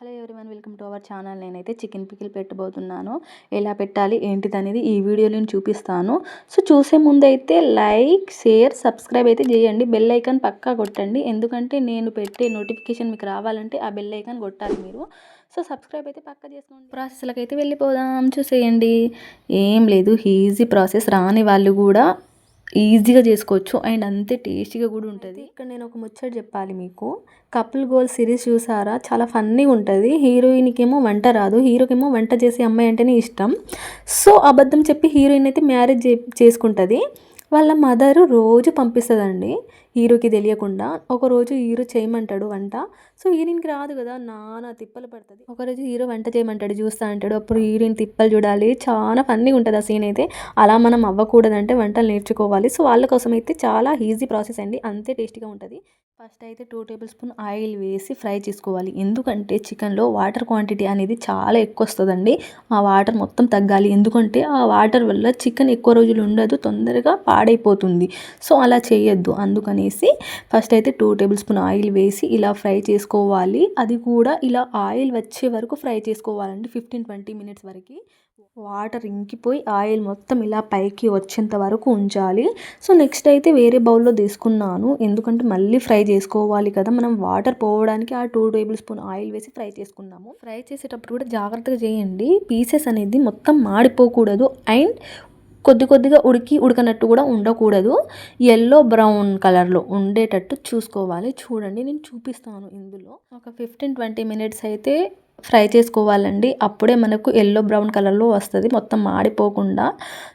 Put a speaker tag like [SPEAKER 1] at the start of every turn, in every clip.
[SPEAKER 1] Hello everyone welcome to our channel. నేనైతే chicken pickle పెట్టబోతున్నాను. ఎలా పెట్టాలి ఏంటిది అనేది ఈ వీడియో నేను చూపిస్తాను. సో చూసే ముందైతే లైక్ షేర్ సబ్స్క్రైబ్ అయితే చేయండి. బెల్ ఐకాన్ పక్కా కొట్టండి. ఎందుకంటే నేను పెట్టే నోటిఫికేషన్ మీకు రావాలంటే ఆ బెల్ ఐకాన్ కొట్టాలి మీరు. సో సబ్స్క్రైబ్ అయితే పక్కా చేసుకోండి. ప్రాసెస్లకు అయితే వెళ్ళిపోదాం. చూసేయండి. ఏం లేదు. Easy process. రాని వాళ్ళు కూడా ఈజీగా చేసుకోవచ్చు. అండ్ అంతే టేస్టీగా కూడా ఉంటుంది. ఇక్కడ నేను ఒక ముచ్చట చెప్పాలి మీకు. కపుల్ గోల్ సిరీస్ చూసారా? చాలా ఫన్నీగా ఉంటుంది. హీరోయిన్కి ఏమో వంట రాదు. హీరోకి ఏమో వంట చేసే అమ్మాయి అంటేనే ఇష్టం. సో అబద్ధం చెప్పి హీరోయిన్ అయితే మ్యారేజ్ చేసుకుంటుంది. వాళ్ళ మదరు రోజు పంపిస్తుందండి. హీరోకి తెలియకుండా ఒకరోజు హీరో చేయమంటాడు వంట. సో హీరోయిన్కి రాదు కదా నానా తిప్పలు పడుతుంది. ఒకరోజు హీరో వంట చేయమంటాడు చూస్తా అంటాడు. అప్పుడు హీరోయిన్ తిప్పలు చూడాలి. చాలా ఫన్నీ ఉంటుంది ఆ సీన్ అయితే. అలా మనం అవ్వకూడదంటే వంటలు నేర్చుకోవాలి. సో వాళ్ళ కోసం అయితే చాలా ఈజీ ప్రాసెస్ అండి. అంతే టేస్టీగా ఉంటుంది. ఫస్ట్ అయితే టూ టేబుల్ స్పూన్ ఆయిల్ వేసి ఫ్రై చేసుకోవాలి. ఎందుకంటే చికెన్లో వాటర్ క్వాంటిటీ అనేది చాలా ఎక్కువ వస్తుందండి ఆ వాటర్ మొత్తం తగ్గాలి. ఎందుకంటే ఆ వాటర్ వల్ల చికెన్ ఎక్కువ రోజులు ఉండదు తొందరగా పాడైపోతుంది. సో అలా చేయొద్దు. అందుకనేసి ఫస్ట్ అయితే టూ టేబుల్ స్పూన్ ఆయిల్ వేసి ఇలా ఫ్రై చేసుకోవాలి. అది కూడా ఇలా ఆయిల్ వచ్చే వరకు ఫ్రై చేసుకోవాలండి. ఫిఫ్టీన్ ట్వంటీ మినిట్స్ వరకు. వాటర్ ఇంకిపోయి ఆయిల్ మొత్తం ఇలా పైకి వచ్చేంత వరకు ఉంచాలి. సో నెక్స్ట్ అయితే వేరే బౌల్లో తీసుకున్నాను. ఎందుకంటే మళ్ళీ ఫ్రై చేసుకోవాలి కదా. మనం వాటర్ పోవడానికి ఆ టూ టేబుల్ స్పూన్ ఆయిల్ వేసి ఫ్రై చేసుకున్నాము ఫ్రై చేసేటప్పుడు కూడా జాగ్రత్తగా చేయండి. పీసెస్ అనేది మొత్తం మాడిపోకూడదు అండ్ కొద్ది కొద్దిగా ఉడికి ఉడకనట్టు కూడా ఉండకూడదు. ఎల్లో బ్రౌన్ కలర్లో ఉండేటట్టు చూసుకోవాలి. చూడండి నేను చూపిస్తాను ఇందులో. ఒక ఫిఫ్టీన్ ట్వంటీ మినిట్స్ అయితే ఫ్రై చేసుకోవాలండి. అప్పుడే మనకు ఎల్లో బ్రౌన్ కలర్లో వస్తుంది. మొత్తం మాడిపోకుండా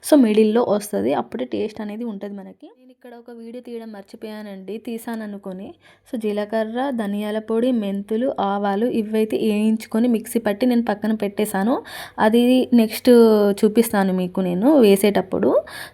[SPEAKER 1] సో మిడిల్లో వస్తుంది. అప్పుడే టేస్ట్ అనేది ఉంటుంది మనకి. నేను ఇక్కడ ఒక వీడియో తీయడం మర్చిపోయానండి. తీసాను అనుకొని సో జీలకర్ర ధనియాల పొడి మెంతులు ఆవాలు ఇవైతే వేయించుకొని మిక్సీ పట్టి నేను పక్కన పెట్టేశాను. అది నెక్స్ట్ చూపిస్తాను మీకు నేను వేసేటప్పుడు.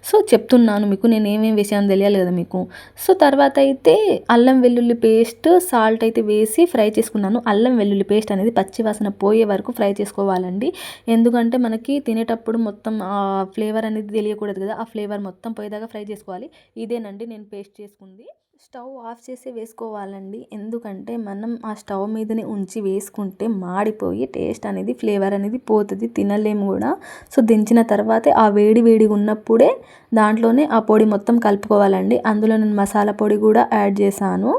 [SPEAKER 1] సో చెప్తున్నాను మీకు. నేను ఏమేమి వేసాను తెలియాలి కదా మీకు. సో తర్వాత అయితే అల్లం వెల్లుల్లి పేస్ట్ సాల్ట్ అయితే వేసి ఫ్రై చేసుకున్నాను. అల్లం వెల్లుల్లి పేస్ట్ అనేది పచ్చివాసన వాసన పోయే వరకు ఫ్రై చేసుకోవాలండి. ఎందుకంటే మనకి తినేటప్పుడు మొత్తం ఆ ఫ్లేవర్ అనేది తెలియకూడదు కదా. ఆ ఫ్లేవర్ మొత్తం పోయేదాకా ఫ్రై చేసుకోవాలి. ఇదేనండి నేను పేస్ట్ చేసుకుంది. స్టవ్ ఆఫ్ చేసి వేసుకోవాలండి. ఎందుకంటే మనం ఆ స్టవ్ మీదనే ఉంచి వేసుకుంటే మాడిపోయి టేస్ట్ అనేది ఫ్లేవర్ అనేది పోతుంది. తినలేము కూడా. సో దించిన తర్వాతే ఆ వేడి వేడిగా ఉన్నప్పుడే దాంట్లోనే ఆ పొడి మొత్తం కలుపుకోవాలండి. అందులో నేను మసాలా పొడి కూడా యాడ్ చేశాను.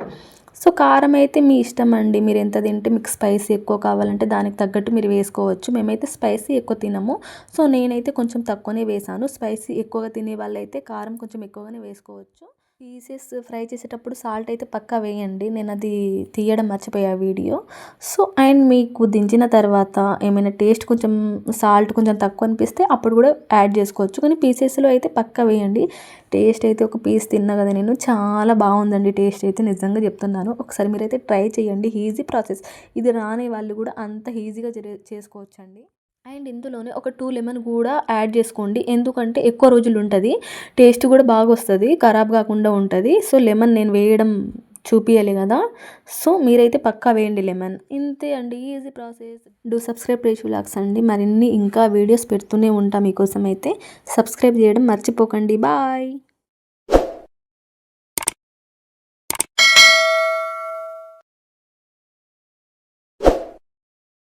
[SPEAKER 1] సో కారం అయితే మీ ఇష్టం అండి. మీరు ఎంత తింటే మీకు స్పైసీ ఎక్కువ కావాలంటే దానికి తగ్గట్టు మీరు వేసుకోవచ్చు. మేమైతే స్పైసీ ఎక్కువ తినము. సో నేనైతే కొంచెం తక్కువనే వేసాను. స్పైసీ ఎక్కువగా తినే వాళ్ళైతే కారం కొంచెం ఎక్కువగానే వేసుకోవచ్చు. పీసెస్ ఫ్రై చేసేటప్పుడు సాల్ట్ అయితే పక్కా వేయండి. నేను అది తీయడం మర్చిపోయా వీడియో. సో అండ్ మీకు దించిన తర్వాత ఏమైనా టేస్ట్ కొంచెం సాల్ట్ కొంచెం తక్కువ అనిపిస్తే అప్పుడు కూడా యాడ్ చేసుకోవచ్చు. కానీ పీసెస్లో అయితే పక్కా వేయండి. టేస్ట్ అయితే ఒక పీస్ తిన్నా కదా నేను. చాలా బాగుందండి టేస్ట్ అయితే నిజంగా చెప్తున్నాను. ఒకసారి మీరైతే ట్రై చేయండి. Easy process. ఇది రాని వాళ్ళు కూడా అంత ఈజీగా చేసుకోవచ్చండి. అండ్ ఇందులోనే ఒక టూ లెమన్ కూడా యాడ్ చేసుకోండి. ఎందుకంటే ఎక్కువ రోజులు ఉంటుంది. టేస్ట్ కూడా బాగా వస్తుంది ఖరాబ్ కాకుండా ఉంటుంది. సో లెమన్ నేను వేయడం చూపించాలి కదా. సో మీరైతే పక్కా వేయండి లెమన్. ఇంతే అండి. Easy process. Do subscribe Resh vlogs అండి. మరిన్ని ఇంకా వీడియోస్ పెడుతూనే ఉంటాం మీకోసం అయితే సబ్స్క్రైబ్ చేయడం మర్చిపోకండి. బాయ్.